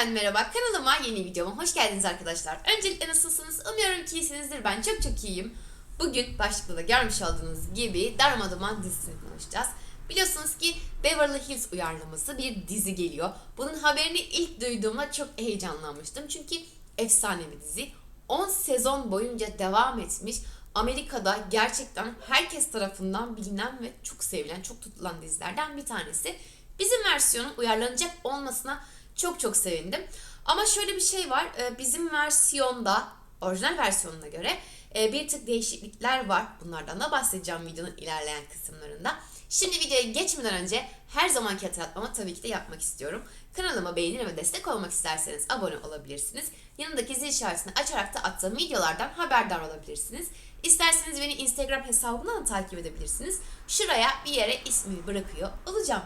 Yeniden merhaba kanalıma yeni videoma hoş geldiniz arkadaşlar. Öncelikle nasılsınız? Umuyorum ki iyisinizdir. Ben çok çok iyiyim. Bugün başlıkta da görmüş olduğunuz gibi Darmaduman dizisini konuşacağız. Biliyorsunuz ki Beverly Hills uyarlaması bir dizi geliyor. Bunun haberini ilk duyduğumda çok heyecanlanmıştım. Çünkü efsane bir dizi. 10 sezon boyunca devam etmiş. Amerika'da gerçekten herkes tarafından bilinen ve çok sevilen, çok tutulan dizilerden bir tanesi. Bizim versiyonun uyarlanacak olmasına çok çok sevindim. Ama şöyle bir şey var. e, Bizim versiyonda, orijinal versiyonuna göre e, bir tık değişiklikler var. Bunlardan da bahsedeceğim videonun ilerleyen kısımlarında. Şimdi videoya geçmeden önce her zamanki hatırlatmamı tabii ki de yapmak istiyorum. Kanalıma beğenir ve destek olmak isterseniz abone olabilirsiniz. Yanındaki zil işaretini açarak da attığım videolardan haberdar olabilirsiniz. İsterseniz beni Instagram hesabımdan da takip edebilirsiniz. Şuraya bir yere ismimi bırakıyor olacağım.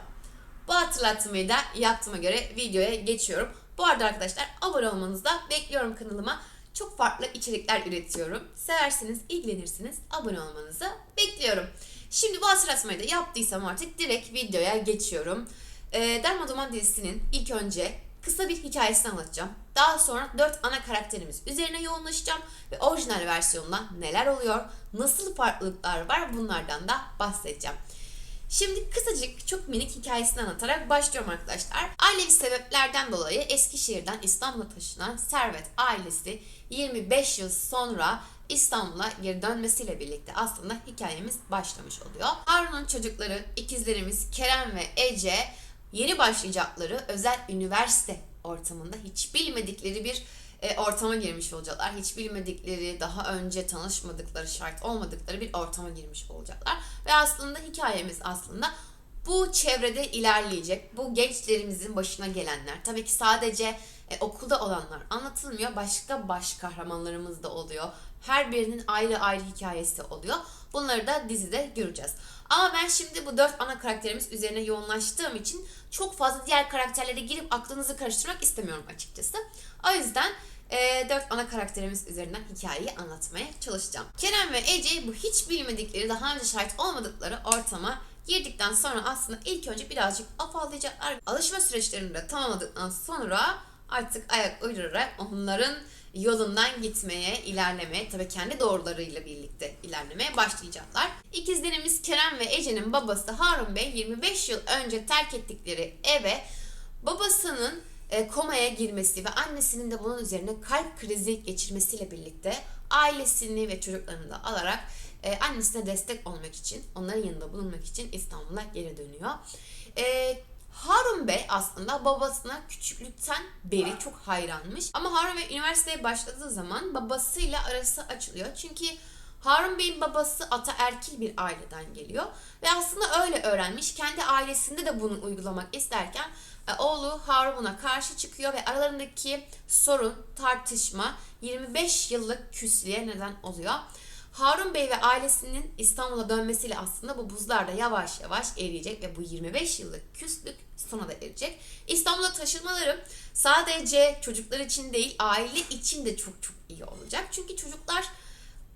Bu hatırlatmayı da yaptığıma göre videoya geçiyorum. Bu arada arkadaşlar abone olmanızı da bekliyorum kanalıma. Çok farklı içerikler üretiyorum. Severseniz, ilgilenirsiniz. Abone olmanızı bekliyorum. Şimdi bu hatırlatmayı da yaptıysam artık direkt videoya geçiyorum. Ee, Derma Duman dizisinin ilk önce kısa bir hikayesini anlatacağım. Daha sonra 4 ana karakterimiz üzerine yoğunlaşacağım ve orijinal versiyonda neler oluyor, nasıl farklılıklar var bunlardan da bahsedeceğim. Şimdi kısacık çok minik hikayesini anlatarak başlıyorum arkadaşlar. Ailevi sebeplerden dolayı Eskişehir'den İstanbul'a taşınan Servet ailesi 25 yıl sonra İstanbul'a geri dönmesiyle birlikte aslında hikayemiz başlamış oluyor. Harun'un çocukları, ikizlerimiz Kerem ve Ece yeni başlayacakları özel üniversite ortamında hiç bilmedikleri bir e, ortama girmiş olacaklar. Hiç bilmedikleri, daha önce tanışmadıkları, şart olmadıkları bir ortama girmiş olacaklar. Ve aslında hikayemiz aslında bu çevrede ilerleyecek. Bu gençlerimizin başına gelenler. Tabii ki sadece e, okulda olanlar anlatılmıyor. Başka baş kahramanlarımız da oluyor. Her birinin ayrı ayrı hikayesi oluyor. Bunları da dizide göreceğiz. Ama ben şimdi bu dört ana karakterimiz üzerine yoğunlaştığım için çok fazla diğer karakterlere girip aklınızı karıştırmak istemiyorum açıkçası. O yüzden e, dört ana karakterimiz üzerinden hikayeyi anlatmaya çalışacağım. Kerem ve Ece bu hiç bilmedikleri, daha önce şahit olmadıkları ortama girdikten sonra aslında ilk önce birazcık afallayacaklar. Alışma süreçlerini de tamamladıktan sonra artık ayak uydurarak onların yolundan gitmeye, ilerlemeye, tabii kendi doğrularıyla birlikte ilerlemeye başlayacaklar. İkizlerimiz Kerem ve Ece'nin babası Harun Bey 25 yıl önce terk ettikleri eve babasının e, komaya girmesi ve annesinin de bunun üzerine kalp krizi geçirmesiyle birlikte ailesini ve çocuklarını da alarak e, annesine destek olmak için, onların yanında bulunmak için İstanbul'a geri dönüyor. E, Harun Bey aslında babasına küçüklükten beri çok hayranmış. Ama Harun Bey üniversiteye başladığı zaman babasıyla arası açılıyor. Çünkü Harun Bey'in babası ataerkil bir aileden geliyor. Ve aslında öyle öğrenmiş. Kendi ailesinde de bunu uygulamak isterken oğlu Harun buna karşı çıkıyor ve aralarındaki sorun, tartışma 25 yıllık küslüğe neden oluyor. Harun Bey ve ailesinin İstanbul'a dönmesiyle aslında bu buzlar da yavaş yavaş eriyecek ve bu 25 yıllık küslük sona da erecek. İstanbul'a taşınmaları sadece çocuklar için değil aile için de çok çok iyi olacak. Çünkü çocuklar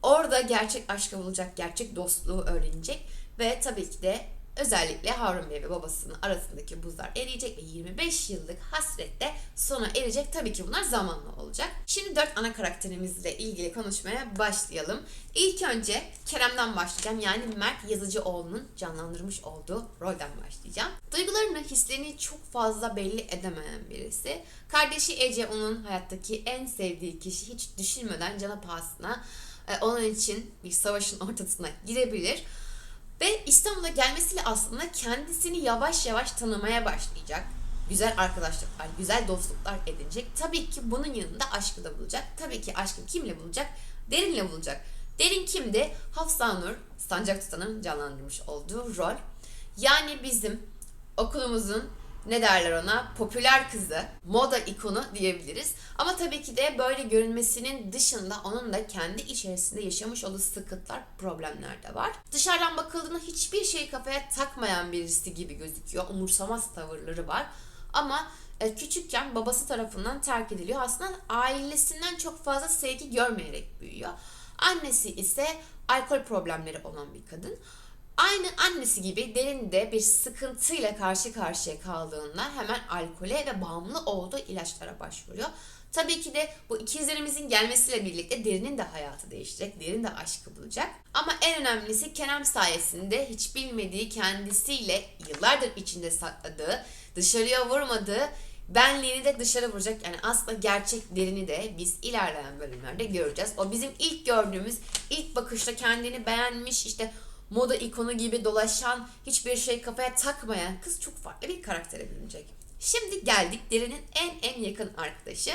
orada gerçek aşkı bulacak, gerçek dostluğu öğrenecek ve tabii ki de özellikle Harun Bey ve babasının arasındaki buzlar eriyecek ve 25 yıllık hasrette sona erecek. Tabii ki bunlar zamanla olacak. Şimdi dört ana karakterimizle ilgili konuşmaya başlayalım. İlk önce Kerem'den başlayacağım. Yani Mert Yazıcıoğlu'nun canlandırmış olduğu rolden başlayacağım. Duygularını, hislerini çok fazla belli edemeyen birisi. Kardeşi Ece onun hayattaki en sevdiği kişi hiç düşünmeden cana pahasına e, onun için bir savaşın ortasına girebilir. Ve İstanbul'a gelmesiyle aslında kendisini yavaş yavaş tanımaya başlayacak. Güzel arkadaşlıklar, güzel dostluklar edinecek. Tabii ki bunun yanında aşkı da bulacak. Tabii ki aşkı kimle bulacak? Derin'le bulacak. Derin kimdi? Hafsa Nur, Sancak Tutan'ın canlandırmış olduğu rol. Yani bizim okulumuzun ne derler ona popüler kızı, moda ikonu diyebiliriz. Ama tabii ki de böyle görünmesinin dışında onun da kendi içerisinde yaşamış olduğu sıkıntılar, problemler de var. Dışarıdan bakıldığında hiçbir şeyi kafaya takmayan birisi gibi gözüküyor. Umursamaz tavırları var. Ama e, küçükken babası tarafından terk ediliyor. Aslında ailesinden çok fazla sevgi görmeyerek büyüyor. Annesi ise alkol problemleri olan bir kadın. Aynı annesi gibi derinde bir sıkıntıyla karşı karşıya kaldığında hemen alkole ve bağımlı olduğu ilaçlara başvuruyor. Tabii ki de bu ikizlerimizin gelmesiyle birlikte derinin de hayatı değişecek, derin de aşkı bulacak. Ama en önemlisi Kerem sayesinde hiç bilmediği kendisiyle yıllardır içinde sakladığı, dışarıya vurmadığı benliğini de dışarı vuracak. Yani aslında gerçek derini de biz ilerleyen bölümlerde göreceğiz. O bizim ilk gördüğümüz, ilk bakışta kendini beğenmiş, işte moda ikonu gibi dolaşan, hiçbir şey kafaya takmayan kız çok farklı bir karaktere bürünecek. Şimdi geldik Derin'in en en yakın arkadaşı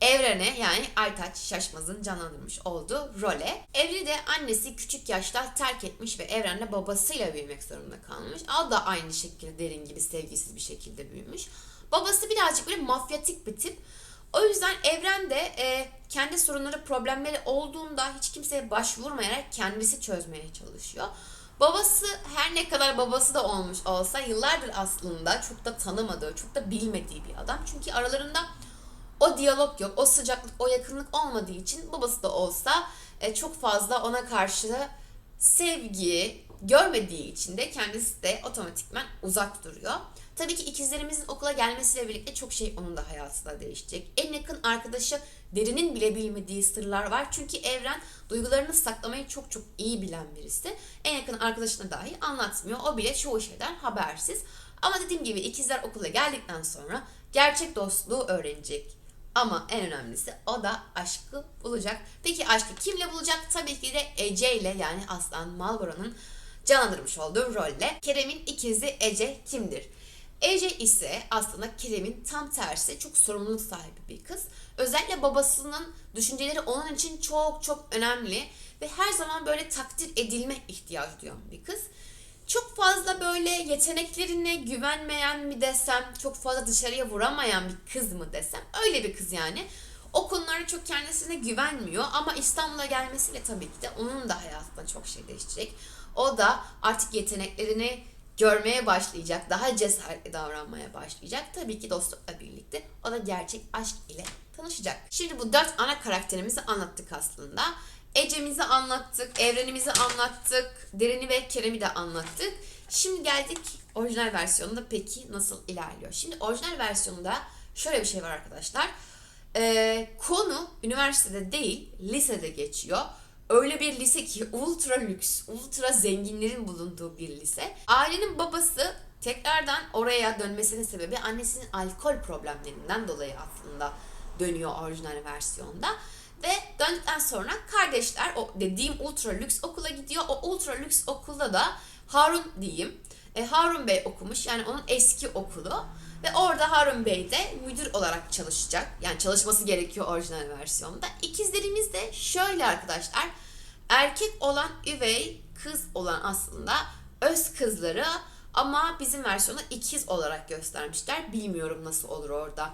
Evren'e yani Aytaç Şaşmaz'ın canlandırmış olduğu role. Evri de annesi küçük yaşta terk etmiş ve Evren'le babasıyla büyümek zorunda kalmış. O da aynı şekilde Derin gibi sevgisiz bir şekilde büyümüş. Babası birazcık böyle mafyatik bir tip. O yüzden Evren de e, kendi sorunları, problemleri olduğunda hiç kimseye başvurmayarak kendisi çözmeye çalışıyor. Babası her ne kadar babası da olmuş olsa yıllardır aslında çok da tanımadığı, çok da bilmediği bir adam. Çünkü aralarında o diyalog yok, o sıcaklık, o yakınlık olmadığı için babası da olsa e, çok fazla ona karşı sevgi görmediği için de kendisi de otomatikman uzak duruyor. Tabii ki ikizlerimizin okula gelmesiyle birlikte çok şey onun da hayatında değişecek. En yakın arkadaşı derinin bile bilmediği sırlar var. Çünkü Evren duygularını saklamayı çok çok iyi bilen birisi. En yakın arkadaşına dahi anlatmıyor. O bile çoğu şeyden habersiz. Ama dediğim gibi ikizler okula geldikten sonra gerçek dostluğu öğrenecek. Ama en önemlisi o da aşkı bulacak. Peki aşkı kimle bulacak? Tabii ki de Ece ile yani Aslan Malboro'nun canlandırmış olduğu rolle. Kerem'in ikizi Ece kimdir? Ece ise aslında Kerem'in tam tersi çok sorumluluk sahibi bir kız. Özellikle babasının düşünceleri onun için çok çok önemli ve her zaman böyle takdir edilme ihtiyacı duyan bir kız. Çok fazla böyle yeteneklerine güvenmeyen mi desem, çok fazla dışarıya vuramayan bir kız mı desem öyle bir kız yani. O konularda çok kendisine güvenmiyor ama İstanbul'a gelmesiyle tabii ki de onun da hayatında çok şey değişecek. O da artık yeteneklerini görmeye başlayacak, daha cesaretli davranmaya başlayacak. Tabii ki dostlukla birlikte o da gerçek aşk ile tanışacak. Şimdi bu dört ana karakterimizi anlattık aslında. Ece'mizi anlattık, evrenimizi anlattık, Deren'i ve Kerem'i de anlattık. Şimdi geldik orijinal versiyonunda peki nasıl ilerliyor? Şimdi orijinal versiyonunda şöyle bir şey var arkadaşlar. Ee, konu üniversitede değil, lisede geçiyor. Öyle bir lise ki ultra lüks, ultra zenginlerin bulunduğu bir lise. Ailenin babası tekrardan oraya dönmesinin sebebi annesinin alkol problemlerinden dolayı aslında dönüyor orijinal versiyonda. Ve döndükten sonra kardeşler o dediğim ultra lüks okula gidiyor. O ultra lüks okulda da Harun diyeyim. E, Harun Bey okumuş yani onun eski okulu. Ve orada Harun Bey de müdür olarak çalışacak. Yani çalışması gerekiyor orijinal versiyonda. İkizlerimiz de şöyle arkadaşlar. Erkek olan üvey, kız olan aslında öz kızları ama bizim versiyonu ikiz olarak göstermişler. Bilmiyorum nasıl olur orada.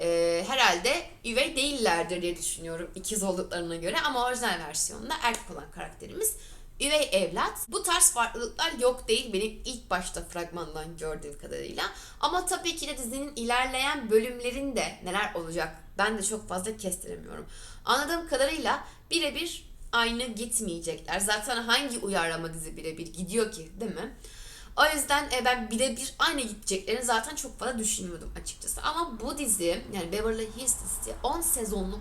Ee, herhalde üvey değillerdir diye düşünüyorum ikiz olduklarına göre ama orijinal versiyonunda erkek olan karakterimiz üvey evlat. Bu tarz farklılıklar yok değil benim ilk başta fragmandan gördüğüm kadarıyla. Ama tabii ki de dizinin ilerleyen bölümlerinde neler olacak ben de çok fazla kestiremiyorum. Anladığım kadarıyla birebir aynı gitmeyecekler. Zaten hangi uyarlama dizi birebir gidiyor ki değil mi? O yüzden e, ben birebir aynı gideceklerini zaten çok fazla düşünmüyordum açıkçası. Ama bu dizi yani Beverly Hills dizisi 10 sezonluk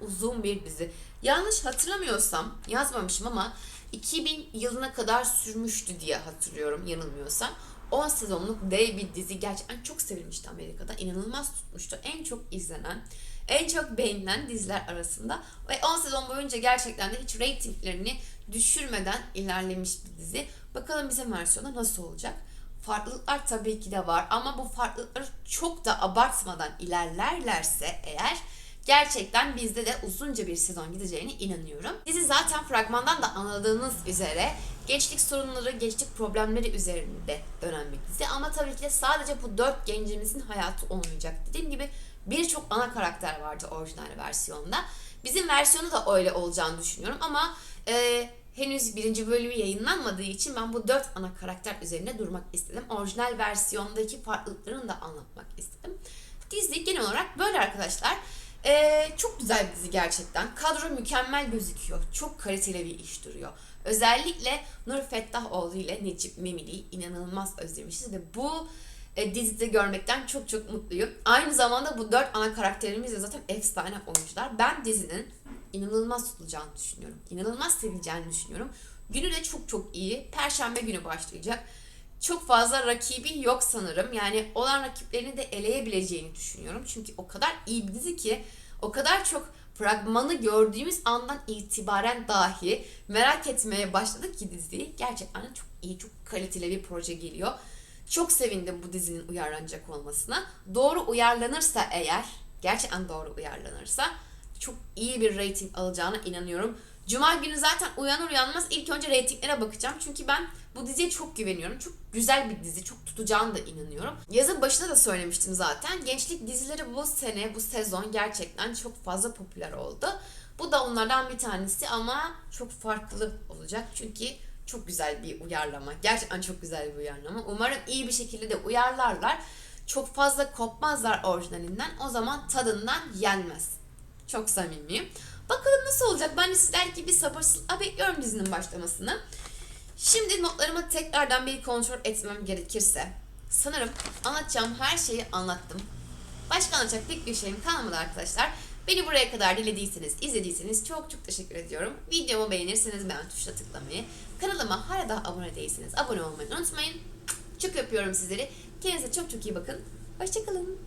uzun bir dizi. Yanlış hatırlamıyorsam yazmamışım ama 2000 yılına kadar sürmüştü diye hatırlıyorum yanılmıyorsam. 10 sezonluk dev bir dizi gerçekten çok sevilmişti Amerika'da. İnanılmaz tutmuştu. En çok izlenen, en çok beğenilen diziler arasında. Ve 10 sezon boyunca gerçekten de hiç reytinglerini düşürmeden ilerlemiş bir dizi. Bakalım bizim versiyonda nasıl olacak? Farklılıklar tabii ki de var ama bu farklılıkları çok da abartmadan ilerlerlerse eğer gerçekten bizde de uzunca bir sezon gideceğine inanıyorum. Dizi zaten fragmandan da anladığınız üzere gençlik sorunları, gençlik problemleri üzerinde dönen bir dizi. Ama tabii ki de sadece bu dört gencimizin hayatı olmayacak. Dediğim gibi birçok ana karakter vardı orijinal versiyonda. Bizim versiyonu da öyle olacağını düşünüyorum ama e, henüz birinci bölümü yayınlanmadığı için ben bu dört ana karakter üzerinde durmak istedim. Orijinal versiyondaki farklılıklarını da anlatmak istedim. Dizi genel olarak böyle arkadaşlar. Ee, çok güzel bir dizi gerçekten. Kadro mükemmel gözüküyor. Çok kaliteli bir iş duruyor. Özellikle Nur Fettahoğlu ile Necip Memili'yi inanılmaz özlemişiz ve bu e, dizide görmekten çok çok mutluyum. Aynı zamanda bu dört ana karakterimiz de zaten efsane oyuncular. Ben dizinin inanılmaz tutulacağını düşünüyorum. İnanılmaz sevileceğini düşünüyorum. Günü de çok çok iyi. Perşembe günü başlayacak. Çok fazla rakibi yok sanırım. Yani olan rakiplerini de eleyebileceğini düşünüyorum. Çünkü o kadar iyi bir dizi ki o kadar çok fragmanı gördüğümüz andan itibaren dahi merak etmeye başladık ki diziyi. Gerçekten çok iyi, çok kaliteli bir proje geliyor. Çok sevindim bu dizinin uyarlanacak olmasına. Doğru uyarlanırsa eğer, gerçekten doğru uyarlanırsa çok iyi bir rating alacağına inanıyorum. Cuma günü zaten uyanır uyanmaz ilk önce reytinglere bakacağım. Çünkü ben bu diziye çok güveniyorum. Çok güzel bir dizi, çok tutacağına da inanıyorum. Yazın başında da söylemiştim zaten. Gençlik dizileri bu sene, bu sezon gerçekten çok fazla popüler oldu. Bu da onlardan bir tanesi ama çok farklı olacak. Çünkü çok güzel bir uyarlama. Gerçekten çok güzel bir uyarlama. Umarım iyi bir şekilde de uyarlarlar. Çok fazla kopmazlar orijinalinden. O zaman tadından yenmez. Çok samimiyim. Bakalım nasıl olacak? Ben de sizler gibi sabırsızlıkla bekliyorum dizinin başlamasını. Şimdi notlarımı tekrardan bir kontrol etmem gerekirse. Sanırım anlatacağım her şeyi anlattım. Başka anlatacak pek bir şeyim kalmadı arkadaşlar. Beni buraya kadar dinlediyseniz, izlediyseniz çok çok teşekkür ediyorum. Videomu beğenirseniz beğen tuşuna tıklamayı, kanalıma hala daha abone değilseniz abone olmayı unutmayın. Çok öpüyorum sizleri. Kendinize çok çok iyi bakın. Hoşçakalın.